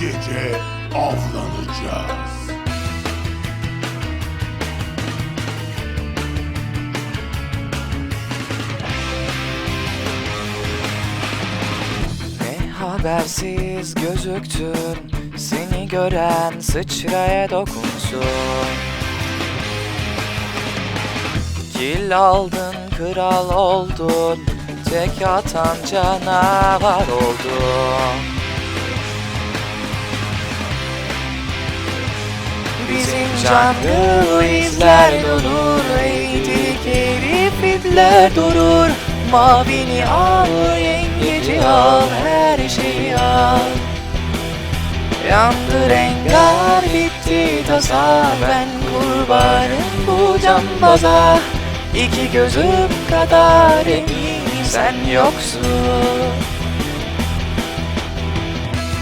gece avlanacağız. Ne habersiz gözüktün Seni gören sıçraya dokunsun Kil aldın kral oldun Tek atan canavar oldun Bizim canlı izler durur Eğdik herifler durur. Mavini al yengeci al Her şeyi al. Yandı rengar bitti tasa Ben kurbanım bu cambaza. İki gözüm kadar eminim sen yoksun.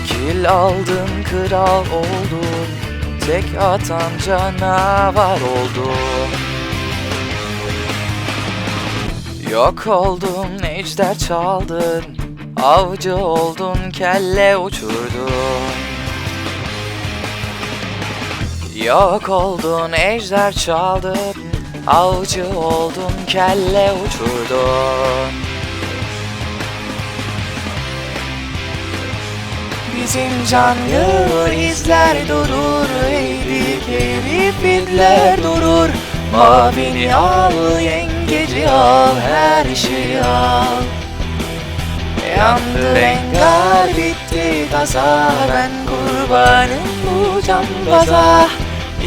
Kil aldın kral oldun Tek atan canavar oldun Yok oldun ejder çaldın? Avcı oldun kelle uçurdun. Yok oldun ejder çaldın. Avcı oldun kelle uçurdun Bizim canlı izler durur Eğdik herifler durur. Mavini al yengeci al Her şeyi al. Yandı rengar bitti tasa Ben kurbanım bu cambaza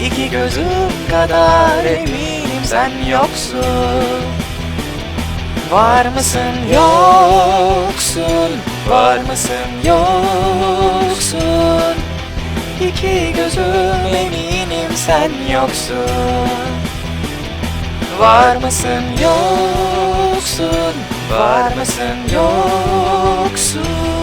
İki gözüm kadar eminim sen yoksun Var mısın yoksun? Var mısın yoksun? İki gözüm eminim sen yoksun. Var mısın yoksun? Var mısın yoksun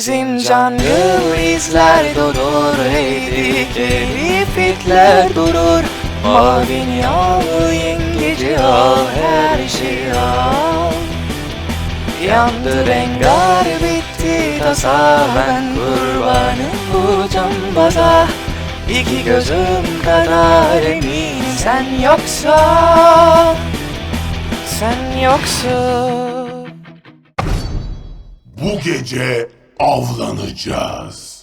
Bizim canlı izler durur Eğdik herifler durur. Mavini al yengeci al Her şeyi al. Yandı rengar bitti tasa Ben kurbanım bu cambaza. İki gözüm kadar eminim sen yoksa. Sen yoksun. Bu gece avlanacağız.